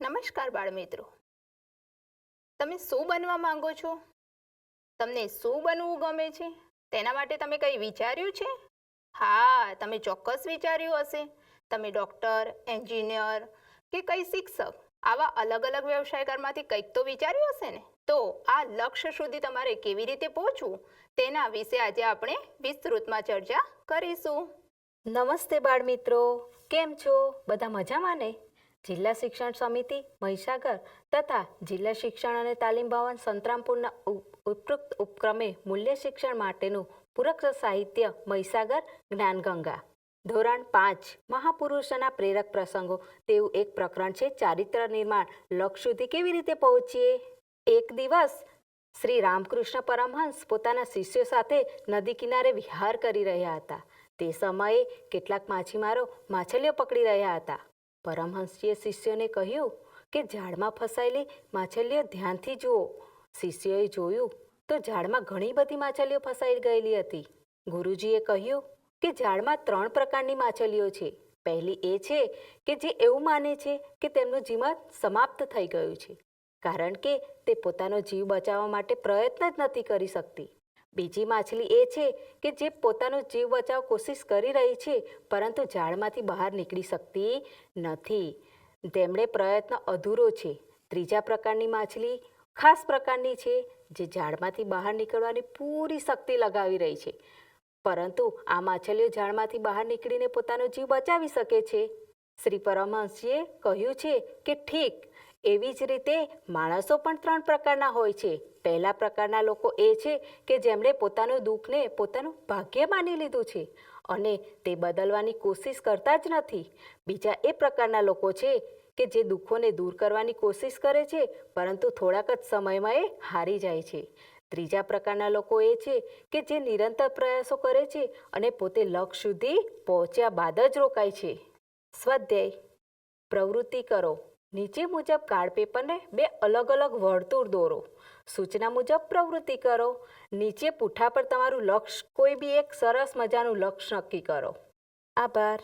નમસ્કાર બાળમિત્રો. તમે શું બનવા માંગો છો? તમને શું બનવું ગમે છે? તેના માટે તમે કંઈ વિચાર્યું છે? હા, તમે ચોક્કસ વિચાર્યું હશે. તમે ડૉક્ટર, એન્જિનિયર કે કંઈ શિક્ષક આવા અલગ અલગ વ્યવસાયકારમાંથી કંઈક તો વિચાર્યું હશે ને? તો આ લક્ષ્ય સુધી તમારે કેવી રીતે પહોંચવું? તેના વિશે આજે આપણે વિસ્તૃતમાં ચર્ચા કરીશું. નમસ્તે બાળમિત્રો. કેમ છો? બધા મજામાં ને? જિલ્લા શિક્ષણ સમિતિ, મહીસાગર તથા જિલ્લા શિક્ષણ અને તાલીમ ભવન સંતરામપુરના ઉપ- ઉપરોક્ત ઉપક્રમે મૂલ્ય શિક્ષણ માટેનું પૂરક સાહિત્ય મહીસાગર જ્ઞાનગંગા. ધોરણ પાંચ, મહાપુરુષોના પ્રેરક પ્રસંગો. તેવું એક પ્રકરણ છે, ચારિત્ર નિર્માણ. લક્ષ સુધી કેવી રીતે પહોંચીએ? એક દિવસ શ્રી રામકૃષ્ણ પરમહંસ પોતાના શિષ્યો સાથે નદી કિનારે વિહાર કરી રહ્યા હતા. તે સમયે કેટલાક માછીમારો માછલીઓ પકડી રહ્યા હતા. પરમહંસજીએ શિષ્યોને કહ્યું કે ઝાડમાં ફસાયેલી માછલીઓ ધ્યાનથી જુઓ. શિષ્યોએ જોયું તો ઝાડમાં ઘણી બધી માછલીઓ ફસાઈ ગયેલી હતી. ગુરુજીએ કહ્યું કે ઝાડમાં ત્રણ પ્રકારની માછલીઓ છે. પહેલી એ છે કે જે એવું માને છે કે તેમનું જીવન સમાપ્ત થઈ ગયું છે. કારણ કે તે પોતાનો જીવ બચાવવા માટે પ્રયત્ન જ નથી કરી શકતી. બીજી માછલી એ છે કે જે પોતાનો જીવ બચાવ કોશિશ કરી રહી છે, પરંતુ ઝાડમાંથી બહાર નીકળી શકતી નથી. તેમણે પ્રયત્ન અધૂરો છે. ત્રીજા પ્રકારની માછલી ખાસ પ્રકારની છે, જે ઝાડમાંથી બહાર નીકળવાની પૂરી શક્તિ લગાવી રહી છે. પરંતુ આ માછલીઓ ઝાડમાંથી બહાર નીકળીને પોતાનો જીવ બચાવી શકે છે. શ્રી પરમહંસજીએ કહ્યું છે કે ઠીક એવી જ રીતે માણસો પણ ત્રણ પ્રકારના હોય છે. પહેલા પ્રકારના લોકો એ છે કે જેમણે પોતાનું દુઃખને પોતાનું ભાગ્ય માની લીધું છે અને તે બદલવાની કોશિશ કરતા જ નથી. બીજા એ પ્રકારના લોકો છે કે જે દુઃખોને દૂર કરવાની કોશિશ કરે છે, પરંતુ થોડાક જ સમયમાં એ હારી જાય છે. ત્રીજા પ્રકારના લોકો એ છે કે જે નિરંતર પ્રયાસો કરે છે અને પોતે લક્ષ સુધી પહોંચ્યા બાદ જ રોકાય છે. સ્વાધ્યાય. પ્રવૃત્તિ કરો. નીચે મુજબ કાર્ડ પેપરને બે અલગ અલગ વર્તુળ દોરો. સૂચના મુજબ પ્રવૃત્તિ કરો. નીચે પૂઠા પર તમારું લક્ષ્ય, કોઈ બી એક સરસ મજાનું લક્ષ્ય નક્કી કરો. આભાર.